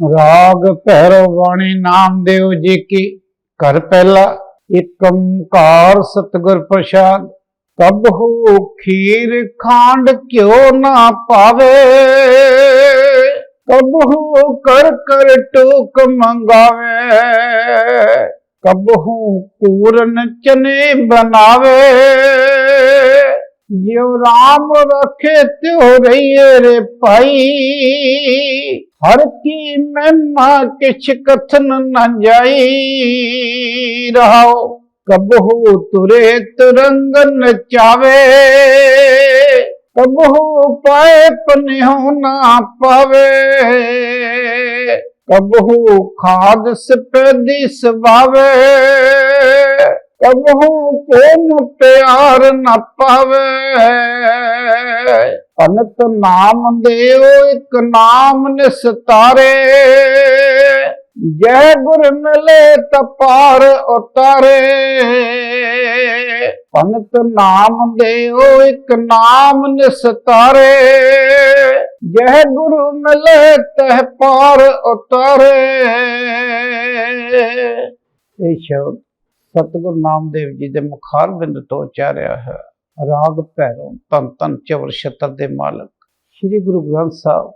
ਰਾਗ ਭੈਰਵ ਬਾਣੀ ਨਾਮਦੇਵ ਜੀ ਕੀ ਘਰ ਪਹਿਲਾ ਇਕ ਓੰਕਾਰ ਸਤਿਗੁਰ ਪ੍ਰਸਾਦ ਕਬਹੂ ਖੀਰ ਖਾਂਡ ਕਿਉ ਨਾ ਪਾਵੇ। ਕਬਹੂ ਕਰ ਕਰ ਟੋਕ ਮੰਗਾਵੇ। ਕਬਹੂ ਪੂਰਨ ਚਨੇ ਬਣਾਵੇ। ਜਿਉ ਰਾਮ ਰਖੇ ਤਿਉ ਰਹੀਏ ਰੇ ਭਾਈ। ਹਰ ਕੀ ਮਹਿਮਾ ਕਿਛ ਕਥਨ ਨਾ ਜਾਈ। ਰਹਾਓ ਕਬਹੂ ਤੁਰੇ ਤੁਰੰਗ ਨਚਾਵੇ ਕਬਹੂ ਪਾਏ ਪਨਿਉ ਨਾ ਪਾਵੇ। ਕਬਹੂ ਖਾਦ ਸਪੈਦੀ ਸਵਾਵੇ। ਕਬਹੂ ਕੋਮ ਪਿਆਰ ਨਾ ਪਾਵੇ? ਅਨਤ ਨਾਮ ਦੇਉ ਇੱਕ ਨਾਮ ਨਿਸਤਾਰੇ। ਜੈ ਗੁਰ ਮਿਲੇ ਤਪਾਰ ਉਤਾਰੇ। ਪੰਤ ਨਾਮ ਦੇਉ ਇੱਕ ਨਾਮ ਨਿਸਤਾਰੇ। ਜੈ ਗੁਰੂ ਮਿਲੇ ਤਹ ਪਾਰ ਉਤਾਰੇ। ਇਹ ਸ਼ਬਦ ਸਤਿਗੁਰੂ ਨਾਮਦੇਵ ਜੀ ਦੇ ਮੁਖਾਰ ਬਿੰਦ ਤੋਂ ਉਚਾਰਿਆ ਹੈ। ਰਾਗ ਭੈਰੋਂ ਤਨ ਤਨ ਚਵਰ ਛਤਰ ਦੇ ਮਾਲਕ। ਸ੍ਰੀ ਗੁਰੂ ਗ੍ਰੰਥ ਸਾਹਿਬ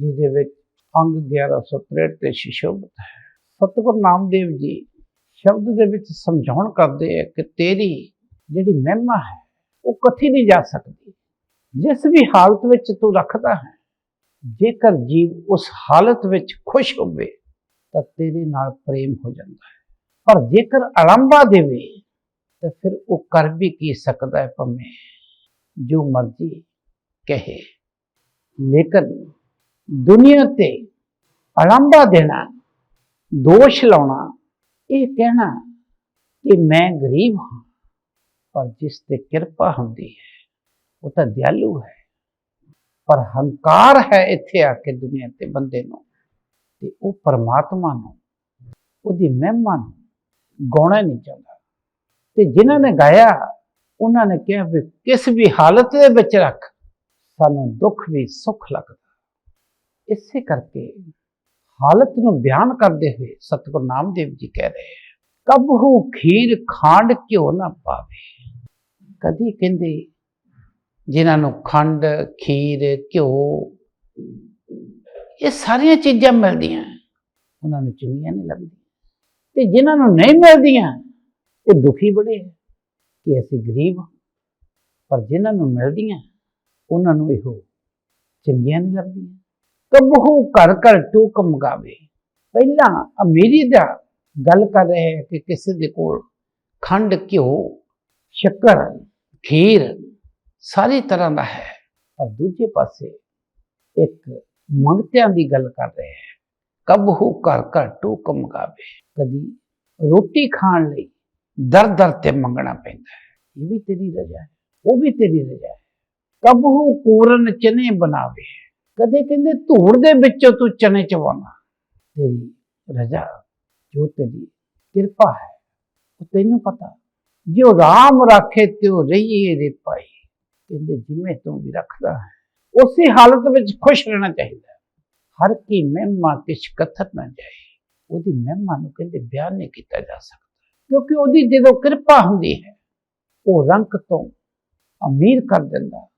ਜੀ ਦੇ ਵਿੱਚ ਅੰਗ 1163 ਤੇ ਸ਼ਿਸ਼ੋਭਤ ਹੈ। ਸਤਿਗੁਰ ਨਾਮਦੇਵ ਜੀ ਸ਼ਬਦ ਦੇ ਵਿੱਚ ਸਮਝਾਉਣ ਕਰਦੇ ਹੈ ਕਿ ਤੇਰੀ ਜਿਹੜੀ ਮਹਿਮਾ ਹੈ, ਉਹ ਕਥੀ ਨਹੀਂ ਜਾ ਸਕਦੀ। ਜਿਸ ਵੀ ਹਾਲਤ ਵਿੱਚ ਤੂੰ ਰੱਖਦਾ ਹੈ, ਜੇਕਰ ਜੀਵ ਉਸ ਹਾਲਤ ਵਿੱਚ ਖੁਸ਼ ਹੋਵੇ, ਤਾਂ ਤੇਰੇ ਨਾਲ ਪ੍ਰੇਮ ਹੋ ਜਾਂਦਾ ਹੈ। ਪਰ ਜੇਕਰ ਅਲੰਬਾ ਦੇਵੇ, ਤਾਂ ਫਿਰ ਉਹ ਕਰ ਵੀ ਕੀ ਸਕਦਾ ਹੈ ਭਵੇਂ? ਜੋ ਮਰਜ਼ੀ ਕਹੇ। ਲੇਕਿਨ ਦੁਨੀਆ ਤੇ ਅਲੰਬਾ ਦੇਣਾ, ਦੋਸ਼ ਲਾਉਣਾ, ਇਹ ਕਹਿਣਾ ਕਿ ਮੈਂ ਗਰੀਬ ਹਾਂ, ਪਰ ਜਿਸ ਤੇ ਕਿਰਪਾ ਹੁੰਦੀ ਹੈ, ਉਹ ਤਾਂ ਦਿਆਲੂ ਹੈ। ਪਰ ਹੰਕਾਰ ਹੈ ਇੱਥੇ ਆ ਕੇ ਦੁਨੀਆ ਤੇ ਬੰਦੇ ਨੂੰ, ਤੇ ਉਹ ਪਰਮਾਤਮਾ ਨੂੰ, ਉਹਦੀ ਮਹਿਮਾ ਨੂੰ ਗਾਉਣਾ ਨਹੀਂ ਚਾਹੁੰਦਾ। ਤੇ ਜਿਨ੍ਹਾਂ ਨੇ ਗਾਇਆ, ਉਹਨਾਂ ਨੇ ਕਿਹਾ ਵੀ ਕਿਸ ਵੀ ਹਾਲਤ ਦੇ ਵਿੱਚ ਰੱਖ, ਸਾਨੂੰ ਦੁੱਖ ਵੀ ਸੁੱਖ ਲੱਗਦਾ। ਇਸੇ ਕਰਕੇ ਹਾਲਤ ਨੂੰ ਬਿਆਨ ਕਰਦੇ ਹੋਏ ਸਤਿਗੁਰੂ ਨਾਮਦੇਵ ਜੀ ਕਹਿ ਰਹੇ ਹੈ, ਕਬਹੂ ਖੀਰ ਖਾਂਡ ਕਿਉ ਨਾ ਪਾਵੇ। ਕਦੀ ਕਹਿੰਦੇ, ਜਿਨ੍ਹਾਂ ਨੂੰ ਖੰਡ, ਖੀਰ, ਘਿਓ, ਇਹ ਸਾਰੀਆਂ ਚੀਜ਼ਾਂ ਮਿਲਦੀਆਂ, ਉਹਨਾਂ ਨੂੰ ਚੰਗੀਆਂ ਨਹੀਂ ਲੱਗਦੀਆਂ। ਤੇ ਜਿਨ੍ਹਾਂ ਨੂੰ ਨਹੀਂ ਮਿਲਦੀਆਂ, ਉਹ ਦੁਖੀ ਬੜੇ ਹੈ ਕਿ ਅਸੀਂ ਗਰੀਬ ਹਾਂ ਪਰ ਜਿਨ੍ਹਾਂ ਨੂੰ ਮਿਲਦੀਆਂ, ਉਹਨਾਂ ਨੂੰ ਇਹੋ ਚੰਗੀਆਂ ਨਹੀਂ ਲੱਗਦੀਆਂ। ਕਬਹੂ ਘਰ ਘਰ ਟੂਕ ਮਗਾਵੇ। ਪਹਿਲਾਂ ਅਮੀਰੀ ਦਾ ਗੱਲ ਕਰ ਰਹੇ ਹੈ ਕਿ ਕਿਸੇ ਦੇ ਕੋਲ ਖੰਡ, ਘਿਓ, ਸ਼ੱਕਰ, ਖੀਰ ਸਾਰੀ ਤਰ੍ਹਾਂ ਦਾ ਹੈ। ਪਰ ਦੂਜੇ ਪਾਸੇ ਇੱਕ ਮੰਗਤਿਆਂ ਦੀ ਗੱਲ ਕਰ ਰਹੇ ਹੈ ਕਬਹੂ ਘਰ ਘਰ ਟੂਕ ਮਗਾਵੇ ਕਦੀ ਰੋਟੀ ਖਾਣ ਲਈ ਦਰ ਦਰ ਤੇ ਮੰਗਣਾ ਪੈਂਦਾ ਹੈ। ਇਹ ਵੀ ਤੇਰੀ ਰਜਾ ਹੈ, ਉਹ ਵੀ ਤੇਰੀ ਰਜਾ ਹੈ। ਕਬਹੂ ਪੂਰਨ ਚਨੇ ਬਣਾਵੇ। ਕਦੇ ਕਹਿੰਦੇ ਧੂੜ ਦੇ ਵਿੱਚੋਂ ਤੂੰ ਚਨੇ ਚਵਾਉਣਾ ਤੇਰੀ ਰਜਾ, ਜੋ ਤੇਰੀ ਕਿਰਪਾ ਹੈ, ਉਹ ਤੈਨੂੰ ਪਤਾ। ਜੋ ਰਾਮ ਰੱਖੇ ਤਿਉ ਰਹੀਏ ਰੇ ਭਾਈ ਕਹਿੰਦੇ ਜਿਵੇਂ ਤੂੰ ਵੀ ਰੱਖਦਾ ਹੈ, ਉਸੇ ਹਾਲਤ ਵਿੱਚ ਖੁਸ਼ ਰਹਿਣਾ ਚਾਹੀਦਾ ਹਰ ਕੀ ਮਹਿਮਾ ਕਿਛ ਕਥਤ ਨਾ ਜਾਏ। ਉਹਦੀ ਮਹਿਮਾ ਨੂੰ ਕਹਿੰਦੇ ਬਿਆਨ ਨਹੀਂ ਕੀਤਾ ਜਾ ਸਕਦਾ। ਕਿਉਂਕਿ ਉਹਦੀ ਜਦੋਂ ਕਿਰਪਾ ਹੁੰਦੀ ਹੈ, ਉਹ ਰੰਕ ਤੋਂ ਅਮੀਰ ਕਰ ਦਿੰਦਾ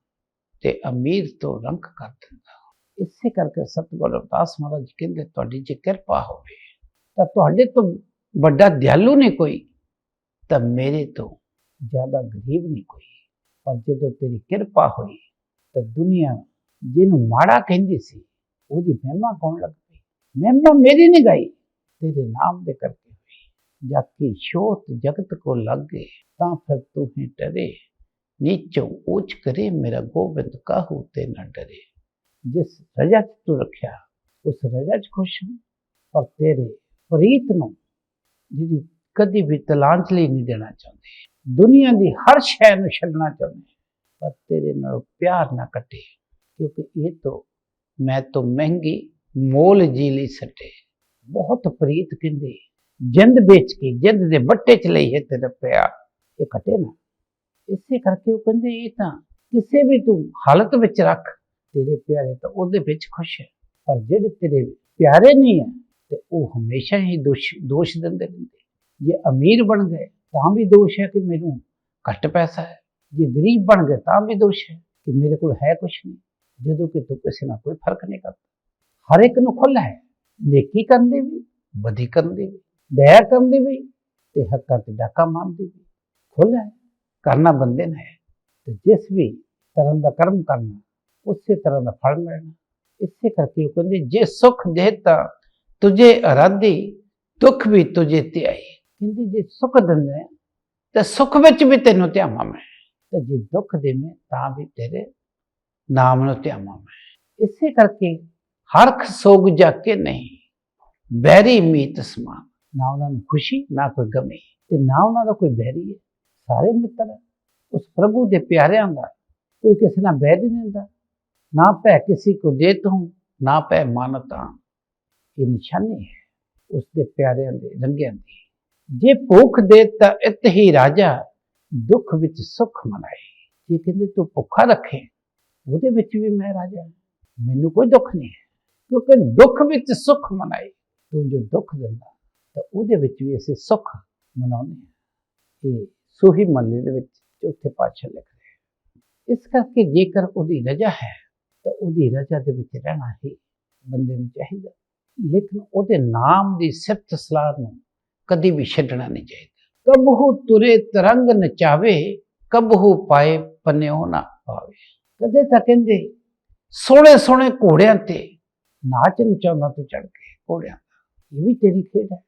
ਤੇ ਅਮੀਰ ਤੋਂ ਰੰਕ ਕਰ ਦਿੰਦਾ। ਇਸੇ ਕਰਕੇ ਸਤਿਗੁਰੂ ਅਰਦਾਸ ਮਹਾਰਾਜ ਕਹਿੰਦੇ, ਤੁਹਾਡੀ ਜੇ ਕਿਰਪਾ ਹੋਵੇ, ਤਾਂ ਤੁਹਾਡੇ ਤੋਂ ਵੱਡਾ ਦਿਆਲੂ ਨਹੀਂ ਕੋਈ, ਤਾਂ ਮੇਰੇ ਤੋਂ ਜ਼ਿਆਦਾ ਗਰੀਬ ਨਹੀਂ ਕੋਈ। ਪਰ ਜਦੋਂ ਤੇਰੀ ਕਿਰਪਾ ਹੋਈ, ਤਾਂ ਦੁਨੀਆ ਜਿਹਨੂੰ ਮਾੜਾ ਕਹਿੰਦੀ ਸੀ ਉਹਦੀ ਮਹਿਮਾ ਕੌਣ ਲੱਗ ਪਈ। ਮਹਿਮਾ ਮੇਰੀ ਨਹੀਂ ਗਈ, ਤੇਰੇ ਨਾਮ ਦੇ ਕਰਕੇ ਹੋਈ। ਜਾਕੀ ਸ਼ੋਤ ਜਗਤ ਕੋ ਲੱਗੇ ਤਾਂ ਫਿਰ ਤੂੰ ਹੀ ਡਰੇ। ਨੀਚੋਂ ਉੱਚ ਕਰੇ ਮੇਰਾ ਗੋਬਿੰਦ, ਕਾਹੂ ਤੇ ਨਾ ਡਰੇ। ਜਿਸ ਰਜਾ 'ਚ ਤੂੰ ਰੱਖਿਆ, ਉਸ ਰਜਾ 'ਚ ਖੁਸ਼ ਹਾਂ। ਪਰ ਤੇਰੇ ਪ੍ਰੀਤ ਨੂੰ ਜਿਹਦੀ ਕਦੀ ਵੀ ਤਲਾਂਚਲੀ ਨਹੀਂ ਦੇਣਾ ਚਾਹੁੰਦੇ, ਦੁਨੀਆ ਦੀ ਹਰ ਸ਼ੈ ਨੂੰ ਛੱਡਣਾ ਚਾਹੁੰਦੇ, ਪਰ ਤੇਰੇ ਨਾਲ ਪਿਆਰ ਨਾ ਕੱਟੇ, ਕਿਉਂਕਿ ਇਹ ਤੋਂ ਮੈਂ ਤੋਂ ਮਹਿੰਗੀ ਮੋਲ ਜੀ ਲਈ ਸੱਟੇ। ਬਹੁਤ ਪ੍ਰੀਤ ਕਹਿੰਦੇ, ਜਿੰਦ ਵੇਚ ਕੇ, ਜਿੰਦ ਦੇ ਬੱਟੇ ਚ ਲਈ ਹੈ ਤੇਰਾ ਪਿਆਰ। ਇਹ ਕੱਟੇ ਨਾ। ਇਸੇ ਕਰਕੇ ਉਹ ਕਹਿੰਦੇ, ਇਹ ਤਾਂ ਕਿਸੇ ਵੀ ਤੂੰ ਹਾਲਤ ਵਿੱਚ ਰੱਖ, ਤੇਰੇ ਪਿਆਰੇ ਤਾਂ ਉਹਦੇ ਵਿੱਚ ਖੁਸ਼ ਹੈ। ਪਰ ਜਿਹੜੇ ਤੇਰੇ ਪਿਆਰੇ ਨਹੀਂ ਹੈ, ਤੇ ਉਹ ਹਮੇਸ਼ਾ ਹੀ ਦੋਸ਼ ਦੋਸ਼ ਦਿੰਦੇ ਰਹਿੰਦੇ। ਜੇ ਅਮੀਰ ਬਣ ਗਏ, ਤਾਂ ਵੀ ਦੋਸ਼ ਹੈ ਕਿ ਮੈਨੂੰ ਘੱਟ ਪੈਸਾ ਹੈ। ਜੇ ਗਰੀਬ ਬਣ ਗਏ, ਤਾਂ ਵੀ ਦੋਸ਼ ਹੈ ਕਿ ਮੇਰੇ ਕੋਲ ਹੈ ਕੁਛ ਨਹੀਂ। ਜਦੋਂ ਕਿ ਤੂੰ ਕਿਸੇ ਨਾਲ ਕੋਈ ਫ਼ਰਕ ਨਹੀਂ ਕਰਦਾ। ਹਰ ਇੱਕ ਨੂੰ ਖੁੱਲ੍ਹ ਹੈ। ਨੇਕੀ ਕਰਨ ਦੀ ਵੀ ਬਦੀ ਕਰਨ ਦੀ ਵੀ ਦਇਆ ਕਰਨ ਦੀ ਵੀ ਤੇ ਹੱਕਾਂ ਤੇ ਡਾਕਾ ਮਾਰਨ ਦੀ ਵੀ। ਖੁੱਲ੍ਹ ਹੈ। ਕਰਨਾ ਬੰਦੇ ਨੇ। ਤੇ ਜਿਸ ਵੀ ਤਰ੍ਹਾਂ ਦਾ ਕਰਮ ਕਰਨਾ ਉਸੇ ਤਰ੍ਹਾਂ ਦਾ ਫਲ ਮਿਲਣਾ। ਇਸੇ ਕਰਕੇ ਉਹ ਕਹਿੰਦੇ ਜੇ ਸੁਖ ਦੇਤਾ ਤੁਝੇ ਅਰਾਧੀ ਦੁੱਖ ਵੀ ਤੁਝੇ ਤੇ ਆਈ ਕਹਿੰਦੇ ਜੇ ਸੁਖ ਦਿੰਦੇ ਆ, ਤੇ ਸੁਖ ਵਿੱਚ ਵੀ ਤੈਨੂੰ ਧਿਆਵਾਂ ਮੈਂ। ਤੇ ਜੇ ਦੁੱਖ ਦੇਵੇਂ ਤਾਂ ਵੀ ਤੇਰੇ ਨਾਮ ਨੂੰ ਧਿਆਵਾਂ ਮੈਂ। ਇਸੇ ਕਰਕੇ ਹਰਖ ਸੋਗ ਜਾ ਕੇ ਨਹੀਂ ਬੈਰੀ ਮੀਤ ਸਮਾਨ। ਨਾ ਉਹਨਾਂ ਨੂੰ ਖੁਸ਼ੀ, ਨਾ ਕੋਈ ਗਮੀ। ਤੇ ਨਾ ਉਹਨਾਂ ਦਾ ਕੋਈ ਬੈਰੀ ਹੈ। ਸਾਰੇ ਮਿੱਤਰ ਉਸ ਪ੍ਰਭੂ ਦੇ ਪਿਆਰਿਆਂ ਦਾ ਕੋਈ ਕਿਸੇ ਨਾਲ ਬੈਰ ਨਹੀਂ ਹੁੰਦਾ ਨਾ ਭੈ ਕਿਸੇ ਕੋ ਦੇਤ ਹੂੰ ਨਾ ਭੈ ਮਾਨਤਾ ਇਹ ਨਿਸ਼ਾਨੀ ਹੈ ਉਸ ਦੇ ਪਿਆਰਿਆਂ ਦੇ ਰੰਗਿਆਂ ਦੀ। ਜੇ ਭੁੱਖ ਦੇ ਤਾਂ ਇਤ ਹੀ ਰਾਜਾ, ਦੁੱਖ ਵਿੱਚ ਸੁਖ ਮਨਾਏ। ਜੇ ਕਹਿੰਦੇ ਤੂੰ ਭੁੱਖਾ ਰੱਖੇ ਉਹਦੇ ਵਿੱਚ ਵੀ ਮੈਂ ਰਾਜਾ ਮੈਨੂੰ ਕੋਈ ਦੁੱਖ ਨਹੀਂ ਹੈ, ਕਿਉਂਕਿ ਦੁੱਖ ਵਿੱਚ ਸੁੱਖ ਮਨਾਏ। ਤੂੰ ਜੋ ਦੁੱਖ ਦਿੰਦਾ, ਤਾਂ ਉਹਦੇ ਵਿੱਚ ਵੀ ਅਸੀਂ ਸੁੱਖ ਮਨਾਉਂਦੇ ਹਾਂ। ਇਹ ਸੋਹੀ ਮਹੱਲੇ ਦੇ ਵਿੱਚ ਚੌਥੇ ਪਾਤਸ਼ਾਹ ਲਿਖ ਰਹੇ ਇਸ ਕਰਕੇ ਜੇਕਰ ਉਹਦੀ ਰਜਾ ਹੈ, ਤਾਂ ਉਹਦੀ ਰਜਾ ਦੇ ਵਿੱਚ ਰਹਿਣਾ ਹੀ ਬੰਦੇ ਨੂੰ ਚਾਹੀਦਾ। ਲੇਕਿਨ ਉਹਦੇ ਨਾਮ ਦੀ ਸਿਫਤ ਸਲਾਹ ਨੂੰ ਕਦੀ ਵੀ ਛੱਡਣਾ ਨਹੀਂ ਚਾਹੀਦਾ। ਕਬਹੂ ਤੁਰੇ ਤਰੰਗ ਨਚਾਵੇ, ਕਬਹੂ ਪਾਏ ਪੰਨਿਓ ਨਾ ਪਾਵੇ। ਕਦੇ ਤਾਂ ਕਹਿੰਦੇ, ਸੋਹਣੇ ਸੋਹਣੇ ਘੋੜਿਆਂ ਤੇ ਨਾਚ ਨਚਾਉਂਦਾ ਤੂੰ ਚੜ ਕੇ ਘੋੜਿਆਂ ਦਾ। ਇਹ ਵੀ ਤੇਰੀ ਖੇਡ ਹੈ।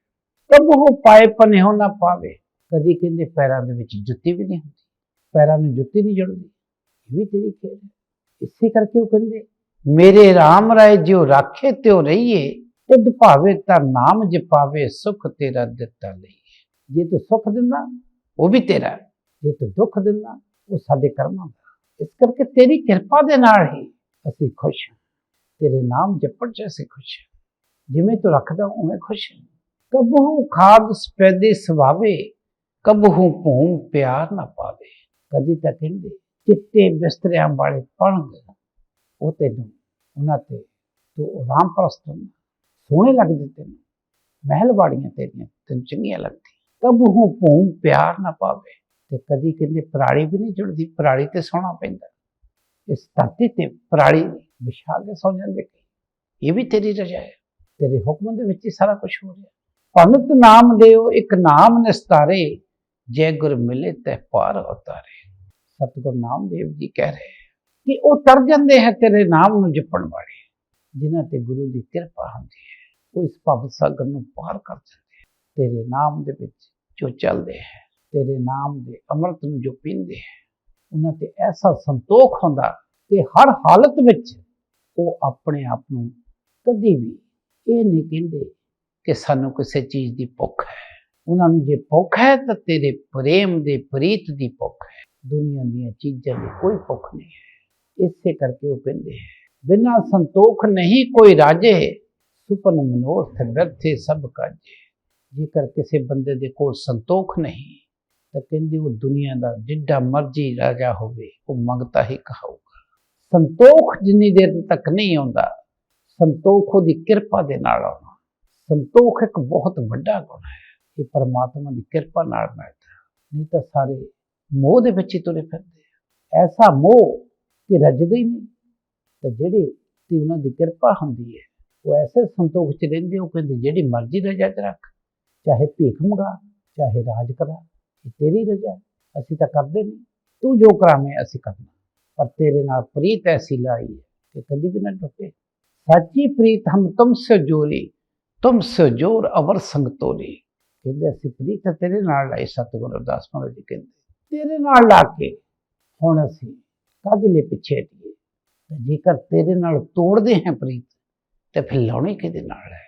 ਕਬਹੂ ਪਾਏ ਪੰਨਿਓ ਨਾ ਪਾਵੇ। ਕਦੀ ਕਹਿੰਦੇ ਪੈਰਾਂ ਦੇ ਵਿੱਚ ਜੁੱਤੀ ਵੀ ਨਹੀਂ ਹੁੰਦੀ। ਪੈਰਾਂ ਨੂੰ ਜੁੱਤੀ ਨਹੀਂ ਜੁੜਦੀ। ਇਹ ਵੀ ਤੇਰੀ ਖੇਡ ਹੈ। ਇਸੇ ਕਰਕੇ ਉਹ ਕਹਿੰਦੇ, ਮੇਰੇ RAM ਰਾਏ ਜਿਉ ਰਾਖੇ ਤਿਉ ਰਹੀਏ, ਤੁਧ ਭਾਵੇ ਤਾਂ ਨਾਮ ਜਪਾਵੇ ਸੁਖ ਤੇਰਾ ਦਿੱਤਾ ਲਈਏ। ਜੇ ਤੂੰ ਸੁਖ ਦਿੰਦਾ, ਉਹ ਵੀ ਤੇਰਾ। ਜੇ ਤੂੰ ਦੁੱਖ ਦਿੰਦਾ, ਉਹ ਸਾਡੇ ਕਰਮਾਂ ਦਾ ਇਸ ਕਰਕੇ ਤੇਰੀ ਕਿਰਪਾ ਦੇ ਨਾਲ ਹੀ ਅਸੀਂ ਖੁਸ਼ ਹਾਂ। ਤੇਰੇ ਨਾਮ ਜਪਣ ਚ ਅਸੀਂ ਖੁਸ਼ ਹਾਂ। ਜਿਵੇਂ ਤੂੰ ਰੱਖਦਾ ਉਵੇਂ ਖੁਸ਼ ਹਾਂ। ਕਬਹੂ ਖਾਦ ਸਪੈਦੇ ਸਵਾਵੇ ਕਬਹੂ ਭੂਮ ਪਿਆਰ ਨਾ ਪਾਵੇ। ਕਦੀ ਤਾਂ ਕਹਿੰਦੇ, ਚਿੱਟੇ ਬਿਸਤਰਿਆਂ ਵਾਲੇ ਪਣਗ, ਉਹ ਤੈਨੂੰ, ਉਹਨਾਂ ਤੇ ਤੂੰ ਆਰਾਮ ਪ੍ਰਸਤ ਹੁੰਦਾ। ਸੋਹਣੇ ਲੱਗਦੇ ਤੈਨੂੰ, ਮਹਿਲ ਵਾੜੀਆਂ ਤੇਰੀਆਂ, ਤੈਨੂੰ ਚੰਗੀਆਂ ਲੱਗਦੀਆਂ। ਕਬਹੂ ਭੂਮ ਪਿਆਰ ਨਾ ਪਾਵੇ। ਤੇ ਕਦੀ ਕਹਿੰਦੇ ਪਰਾਲੀ ਵੀ ਨਹੀਂ ਜੁੜਦੀ, ਪਰਾਲੀ ਤੇ ਸੌਣਾ ਪੈਂਦਾ। ਇਸ ਧਰਤੀ ਤੇ ਪਰਾਲੀ ਵਿਛਾ ਕੇ ਸੌ ਜਾਂਦੇ ਕਈ। ਇਹ ਵੀ ਤੇਰੀ ਰਜਾ ਹੈ, ਤੇਰੇ ਹੁਕਮ ਦੇ ਵਿੱਚ ਹੀ ਸਾਰਾ ਕੁਝ ਹੋ ਰਿਹਾ। ਭਗਤ ਨਾਮ ਦੇਓ, ਇੱਕ ਨਾਮ ਨਿਸਤਾਰੇ, ਜੈ ਗੁਰ ਮਿਲੇ ਤੈ ਪਾਰ ਉਤਾਰੇ। ਸਤਿਗੁਰ ਨਾਮਦੇਵ ਜੀ ਕਹਿ ਰਹੇ ਕਿ ਉਹ ਤਰ ਜਾਂਦੇ ਹੈ ਤੇਰੇ ਨਾਮ ਨੂੰ ਜਪਣ ਵਾਲੇ, ਜਿਨ੍ਹਾਂ ਤੇ ਗੁਰੂ ਦੀ ਕਿਰਪਾ ਹੁੰਦੀ ਹੈ। ਉਹ ਇਸ ਭਵ ਸਾਗਰ ਨੂੰ ਪਾਰ ਕਰ ਜਾਂਦੇ ਤੇਰੇ ਨਾਮ ਦੇ ਵਿੱਚ ਜੋ ਚੱਲਦੇ ਹੈ ਤੇਰੇ ਨਾਮ ਦੇ ਅੰਮ੍ਰਿਤ ਨੂੰ ਜੋ ਪੀਂਦੇ ਹੈ, ਉਹਨਾਂ ਤੇ ਐਸਾ ਸੰਤੋਖ ਹੁੰਦਾ ਕਿ ਹਰ ਹਾਲਤ ਵਿੱਚ ਉਹ ਆਪਣੇ ਆਪ ਨੂੰ ਕਦੀ ਵੀ ਇਹ ਨਹੀਂ ਕਹਿੰਦੇ ਕਿ ਸਾਨੂੰ ਕਿਸੇ ਚੀਜ਼ ਦੀ ਭੁੱਖ ਹੈ। ਉਹਨਾਂ ਨੂੰ ਜੇ ਭੁੱਖ ਹੈ ਤਾਂ ਤੇਰੇ ਪ੍ਰੇਮ ਦੇ ਪ੍ਰੀਤ ਦੀ ਭੁੱਖ ਹੈ। ਦੁਨੀਆ ਦੀਆਂ ਚੀਜ਼ਾਂ ਦੀ ਕੋਈ ਭੁੱਖ ਨਹੀਂ ਹੈ। ਇਸੇ ਕਰਕੇ ਉਹ ਕਹਿੰਦੇ ਹੈ, ਬਿਨਾਂ ਸੰਤੋਖ ਨਹੀਂ ਕੋਈ ਰਾਜੇ, ਸੁਪਨ ਮਨੋਰਥ ਵਿਅਰਥੇ ਸਭ ਕਾਜੇ। ਜੇਕਰ ਕਿਸੇ ਬੰਦੇ ਦੇ ਕੋਲ ਸੰਤੋਖ ਨਹੀਂ ਤਾਂ ਕਹਿੰਦੇ, ਉਹ ਦੁਨੀਆ ਦਾ ਜਿੱਡਾ ਮਰਜ਼ੀ ਰਾਜਾ ਹੋਵੇ, ਉਹ ਮੰਗਤਾ ਹੀ ਕਹਾਊਗਾ। ਸੰਤੋਖ ਜਿੰਨੀ ਦੇਰ ਤੱਕ ਨਹੀਂ ਆਉਂਦਾ, ਸੰਤੋਖ ਉਹਦੀ ਕਿਰਪਾ ਦੇ ਨਾਲ ਆਉਣਾ ਸੰਤੋਖ ਇੱਕ ਬਹੁਤ ਵੱਡਾ ਗੁਣ ਹੈ, ਇਹ ਪਰਮਾਤਮਾ ਦੀ ਕਿਰਪਾ ਨਾਲ ਮਿਲਦਾ ਨਹੀਂ ਤਾਂ ਸਾਰੇ ਮੋਹ ਦੇ ਵਿੱਚ ਹੀ ਤੁਰੇ ਫਿਰਦੇ ਐਸਾ ਮੋਹ ਕਿ ਰੱਜਦੇ ਹੀ ਨਹੀਂ। ਤੇ ਜਿਹੜੇ ਤੇ ਉਹਨਾਂ ਦੀ ਕਿਰਪਾ ਹੁੰਦੀ ਹੈ, ਉਹ ਐਸੇ ਸੰਤੋਖ ਚ ਰਹਿੰਦੇ ਉਹ ਕਹਿੰਦੇ, ਜਿਹੜੀ ਮਰਜ਼ੀ ਰਜਾ ਚ ਰੱਖ, ਚਾਹੇ ਭੀਖ ਮੰਗਾ, ਚਾਹੇ ਰਾਜ ਕਰਾ। ਇਹ ਤੇਰੀ ਰਜਾ ਅਸੀਂ ਤਾਂ ਕਰਦੇ ਨਹੀਂ। ਤੂੰ ਜੋ ਕਰਾਵੇਂ, ਅਸੀਂ ਕਰਨਾ। ਪਰ ਤੇਰੇ ਨਾਲ ਪ੍ਰੀਤ ਐਸੀ ਲਾਈ ਹੈ ਕਿ ਕਦੀ ਵੀ ਨਾ ਟੁੱਟੇ। ਸੱਚੀ ਪ੍ਰੀਤ, ਹਮ ਤੁਮ ਸੇ ਜੋਰੀ ਤੁਮ ਸੇ ਜੋਰ ਅਵਰ ਸੰਗ ਤੋਰੀ ਕਹਿੰਦੇ ਅਸੀਂ ਪ੍ਰੀਤ ਤੇਰੇ ਨਾਲ ਲਾਈ ਸਤਿਗੁਰੂ ਅਰਦਾਸ ਮਹਾਰਾਜ ਜੀ ਕਹਿੰਦੇ। ਤੇਰੇ ਨਾਲ ਲਾ ਕੇ ਹੁਣ ਅਸੀਂ ਕਾਹਦੇ ਲਈ ਪਿੱਛੇ ਹਟੀਏ? ਤੇ ਜੇਕਰ ਤੇਰੇ ਨਾਲ ਤੋੜਦੇ ਹਾਂ ਪ੍ਰੀਤ, ਤੇ ਫਿਰ ਲਾਉਣੀ ਕਿਹਦੇ ਨਾਲ ਹੈ?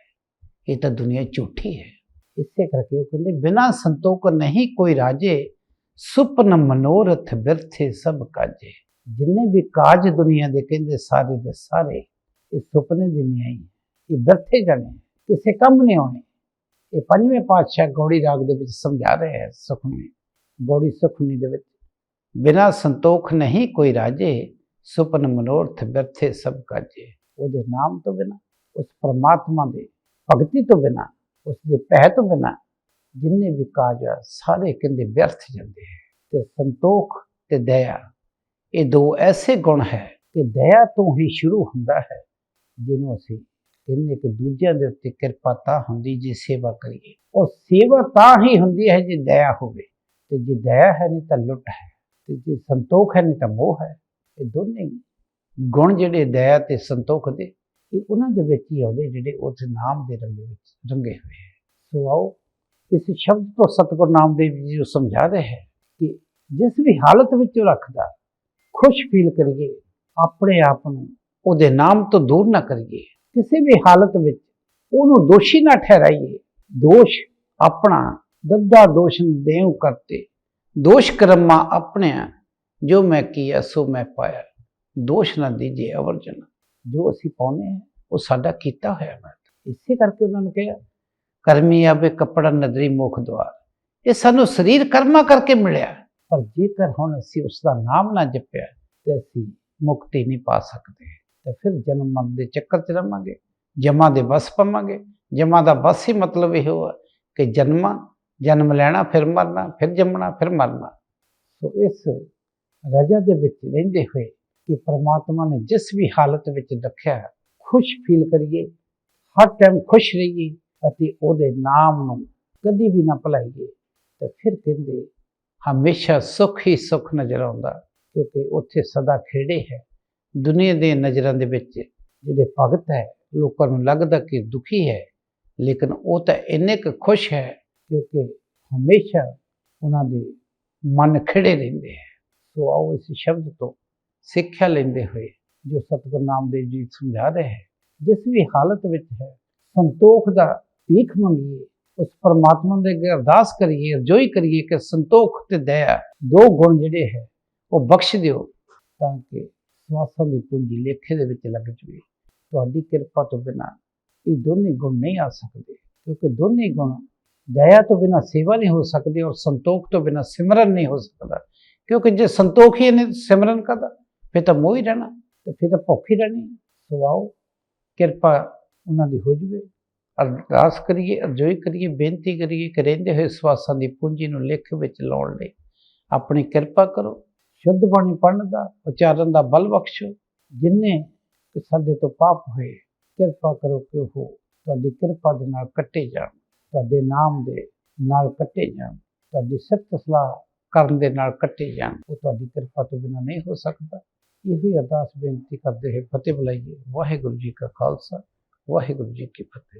ਇਹ ਤਾਂ ਦੁਨੀਆ ਝੂਠੀ ਹੈ। ਇਸੇ ਕਰਕੇ ਉਹ ਕਹਿੰਦੇ, ਬਿਨਾ ਸੰਤੋਖ ਨਹੀਂ ਕੋਈ ਰਾਜੇ, ਸੁਪਨ ਮਨੋਰਥ ਬਿਰਥੇ ਸਭ ਕਾਜੇ। ਜਿੰਨੇ ਵੀ ਕਾਜ ਦੁਨੀਆ ਦੇ ਕਹਿੰਦੇ, ਸਾਰੇ ਦੇ ਸਾਰੇ, ਇਹ ਸੁਪਨੇ ਦੀ ਨਹੀਂ ਆਈ ਇਹ ਬਿਰਥੇ ਜਾਣੇ ਕਿਸੇ ਕੰਮ ਨਹੀਂ ਆਉਣੇ। ਇਹ ਪੰਜਵੇਂ ਪਾਤਸ਼ਾਹ ਗੌੜੀ ਰਾਗ ਦੇ ਵਿੱਚ ਸਮਝਾ ਰਹੇ ਹੈ ਸੁਖਮਨੀ। ਗੌੜੀ ਸੁਖਮਨੀ ਦੇ ਵਿੱਚ, ਬਿਨਾ ਸੰਤੋਖ ਨਹੀਂ ਕੋਈ ਰਾਜੇ, ਸੁਪਨ ਮਨੋਰਥ ਬਿਰਥੇ ਸਭ ਕਾਜੇ। ਉਹਦੇ ਨਾਮ ਤੋਂ ਬਿਨਾ, ਉਸ ਪਰਮਾਤਮਾ ਦੇ ਭਗਤੀ ਤੋਂ ਬਿਨਾ ਉਸ ਦੇ ਪਹਿ ਤੋਂ ਬਿਨਾ ਜਿੰਨੇ ਵੀ ਕਾਜ ਆ, ਸਾਰੇ ਕਹਿੰਦੇ ਵਿਅਰਥ ਜਾਂਦੇ ਹੈ ਤੇ ਸੰਤੋਖ ਤੇ ਦਇਆ, ਇਹ ਦੋ ਐਸੇ ਗੁਣ ਹੈ ਕਿ ਦਇਆ ਤੋਂ ਹੀ ਸ਼ੁਰੂ ਹੁੰਦਾ ਹੈ, ਜਿਹਨੂੰ ਅਸੀਂ ਕਹਿੰਦੇ ਕਿ ਦੂਜਿਆਂ ਦੇ ਉੱਤੇ ਕਿਰਪਾ ਤਾਂ ਹੁੰਦੀ ਜੇ ਸੇਵਾ ਕਰੀਏ। ਔਰ ਸੇਵਾ ਤਾਂ ਹੀ ਹੁੰਦੀ ਹੈ ਜੇ ਦਇਆ ਹੋਵੇ। ਤੇ ਜੇ ਦਇਆ ਹੈ ਨਹੀਂ ਤਾਂ ਲੁੱਟ ਹੈ, ਤੇ ਜੇ ਸੰਤੋਖ ਹੈ ਨਹੀਂ ਤਾਂ ਮੋਹ ਹੈ। ਇਹ ਦੋਨੇ ਗੁਣ ਜਿਹੜੇ ਦਇਆ ਤੇ ਸੰਤੋਖ ਦੇ ਇਹ ਉਹਨਾਂ ਦੇ ਵਿੱਚ ਹੀ ਆਉਂਦੇ ਜਿਹੜੇ ਉਸ ਨਾਮ ਦੇ ਰੰਗ ਵਿੱਚ ਰੰਗੇ ਹੋਏ ਹੈ। ਸੋ ਆਓ, ਇਸ ਸ਼ਬਦ ਤੋਂ ਸਤਿਗੁਰੂ ਨਾਮਦੇਵ ਜੀ ਨੂੰ ਸਮਝਾ ਰਹੇ ਹੈ ਕਿ ਜਿਸ ਵੀ ਹਾਲਤ ਵਿੱਚ ਉਹ ਰੱਖਦਾ, ਖੁਸ਼ ਫੀਲ ਕਰੀਏ, ਆਪਣੇ ਆਪ ਨੂੰ ਉਹਦੇ ਨਾਮ ਤੋਂ ਦੂਰ ਨਾ ਕਰੀਏ। ਕਿਸੇ ਵੀ ਹਾਲਤ ਵਿੱਚ ਉਹਨੂੰ ਦੋਸ਼ੀ ਨਾ ਠਹਿਰਾਈਏ। ਦੋਸ਼ ਆਪਣਾ, ਦੱਦਾ ਦੋਸ਼ ਦੇਉ ਕਰਤੇ। ਦੋਸ਼ ਕਰਮਾ ਆਪਣੇ ਜੋ ਮੈਂ ਕੀਆ ਸੋ ਮੈਂ ਪਾਇਆ। ਦੋਸ਼ ਨਾ ਦੀਜੇ ਅਵਰਜਨ। ਜੋ ਅਸੀਂ ਪਾਉਨੇ ਆ ਉਹ ਸਾਡਾ ਕੀਤਾ ਹੋਇਆ ਮੈਂ ਇਸੇ ਕਰਕੇ ਉਹਨਾਂ ਨੇ ਕਿਹਾ, ਕਰਮੀ ਆਵੇ ਕੱਪੜਾ ਨਦਰੀ ਮੁਖ ਦਵਾਰ ਇਹ ਸਾਨੂੰ ਸਰੀਰ ਕਰਮਾ ਕਰਕੇ ਮਿਲਿਆ। ਪਰ ਜੇਕਰ ਹੁਣ ਅਸੀਂ ਉਸ ਦਾ ਨਾਮ ਨਾ ਜਪਿਆ, ਤੇ ਅਸੀਂ ਮੁਕਤੀ ਨਹੀਂ ਪਾ ਸਕਦੇ। ਤੇ ਫਿਰ ਜਨਮ ਮਰਨ ਦੇ ਚੱਕਰ 'ਚ ਰਵਾਂਗੇ, ਜਮਾ ਦੇ ਬਸ ਪਵਾਂਗੇ। ਜਮਾ ਦਾ ਬਸ ਹੀ ਮਤਲਬ ਇਹ ਹੈ ਕਿ ਜਨਮਾ, ਜਨਮ ਲੈਣਾ, ਫਿਰ ਮਰਨਾ, ਫਿਰ ਜੰਮਣਾ, ਫਿਰ ਮਰਨਾ। ਸੋ ਇਸ ਰਜਾ ਦੇ ਵਿੱਚ ਰਹਿੰਦੇ ਹੋਏ ਕਿ ਪ੍ਰਮਾਤਮਾ ਨੇ ਜਿਸ ਵੀ ਹਾਲਤ ਵਿੱਚ ਰੱਖਿਆ ਹੈ, ਖੁਸ਼ ਫੀਲ ਕਰੀਏ ਹਰ ਟਾਈਮ ਖੁਸ਼ ਰਹੀਏ ਅਤੇ ਉਹਦੇ ਨਾਮ ਨੂੰ ਕਦੀ ਵੀ ਨਾ ਭੁਲਾਈਏ ਤੇ ਫਿਰ ਕਹਿੰਦੇ ਹਮੇਸ਼ਾ ਸੁੱਖ ਹੀ ਸੁੱਖ ਨਜ਼ਰ ਆਉਂਦਾ ਕਿਉਂਕਿ ਉੱਥੇ ਸਦਾ ਖੇੜੇ ਹੈ। ਦੁਨੀਆ ਦੇ ਨਜ਼ਰਾਂ ਦੇ ਵਿੱਚ ਜਿਹੜੇ ਭਗਤ ਹੈ ਲੋਕਾਂ ਨੂੰ ਲੱਗਦਾ ਕਿ ਦੁਖੀ ਹੈ ਲੇਕਿਨ ਉਹ ਤਾਂ ਇੰਨੇ ਕੁ ਖੁਸ਼ ਹੈ ਕਿਉਂਕਿ ਹਮੇਸ਼ਾ ਉਹਨਾਂ ਦੇ ਮਨ ਖਿੜੇ ਰਹਿੰਦੇ ਹੈ। ਸੋ ਆਓ ਇਸ ਸ਼ਬਦ ਤੋਂ ਸਿੱਖਿਆ ਲੈਂਦੇ ਹੋਏ, ਜੋ ਸਤਿਗੁਰੂ ਨਾਮਦੇਵ ਜੀ ਸਮਝਾ ਰਹੇ ਹੈ, ਜਿਸ ਵੀ ਹਾਲਤ ਵਿੱਚ ਹੈ, ਸੰਤੋਖ ਦਾ ਭੀਖ ਮੰਗੀਏ, ਉਸ ਪਰਮਾਤਮਾ ਦੇ ਅੱਗੇ ਅਰਦਾਸ ਕਰੀਏ, ਅਰਜ਼ੋਈ ਕਰੀਏ ਕਿ ਸੰਤੋਖ ਤੇ ਦਇਆ ਦੋ ਗੁਣ ਜਿਹੜੇ ਹੈ, ਉਹ ਬਖਸ਼ ਦਿਓ, ਤਾਂ ਕਿ ਸਵਾਸਾਂ ਦੀ ਪੂੰਜੀ ਲੇਖੇ ਦੇ ਵਿੱਚ ਲੱਗ ਜਵੇ। ਤੁਹਾਡੀ ਕਿਰਪਾ ਤੋਂ ਬਿਨਾ ਇਹ ਦੋਨੇ ਗੁਣ ਨਹੀਂ ਆ ਸਕਦੇ, ਕਿਉਂਕਿ ਦੋਨੇ ਗੁਣ ਦਇਆ ਤੋਂ ਬਿਨਾ ਸੇਵਾ ਨਹੀਂ ਹੋ ਸਕਦੀ ਔਰ ਸੰਤੋਖ ਤੋਂ ਬਿਨਾ ਸਿਮਰਨ ਨਹੀਂ ਹੋ ਸਕਦਾ, ਕਿਉਂਕਿ ਜੇ ਸੰਤੋਖ ਹੀ ਨਹੀਂ ਸਿਮਰਨ ਕਰਦਾ ਫਿਰ ਤਾਂ ਮੋਹ ਹੀ ਰਹਿਣਾ, ਤੇ ਫਿਰ ਤਾਂ ਭੁੱਖ ਹੀ ਰਹਿਣੀ ਸੋ ਆਓ, ਕਿਰਪਾ ਉਹਨਾਂ ਦੀ ਹੋ ਜਵੇ। ਅਰਦਾਸ ਕਰੀਏ, ਅਰਜ਼ੋਈ ਕਰੀਏ, ਬੇਨਤੀ ਕਰੀਏ ਕਿ ਰਹਿੰਦੇ ਹੋਏ ਸਵਾਸਾਂ ਦੀ ਪੂੰਜੀ ਨੂੰ ਲਿਖ ਵਿੱਚ ਲਾਉਣ ਲਈ ਆਪਣੀ ਕਿਰਪਾ ਕਰੋ। ਸ਼ੁੱਧ ਬਾਣੀ ਪੜ੍ਹਨ ਦਾ, ਉਚਾਰਨ ਦਾ ਬਲ ਬਖਸ਼ੋ। ਜਿਨਨੇ ਸਾਡੇ ਤੋਂ ਪਾਪ ਹੋਏ, ਕਿਰਪਾ ਕਰੋ ਕਿ ਉਹ ਤੁਹਾਡੀ ਕਿਰਪਾ ਦੇ ਨਾਲ ਕੱਟੇ ਜਾਣ, ਤੁਹਾਡੇ ਨਾਮ ਦੇ ਨਾਲ ਕੱਟੇ ਜਾਣ, ਤੁਹਾਡੀ ਸਿਫਤ ਸਲਾਹ ਕਰਨ ਦੇ ਨਾਲ ਕੱਟੇ ਜਾਣ। ਉਹ ਤੁਹਾਡੀ ਕਿਰਪਾ ਤੋਂ ਬਿਨਾਂ ਨਹੀਂ ਹੋ ਸਕਦਾ। ਇਹੋ ਹੀ ਅਰਦਾਸ ਬੇਨਤੀ ਕਰਦੇ ਹੋਏ ਫਤਿਹ ਬੁਲਾਈਏ। ਵਾਹਿਗੁਰੂ ਜੀ ਕਾ ਖਾਲਸਾ, ਵਾਹਿਗੁਰੂ ਜੀ ਕੀ ਫਤਿਹ।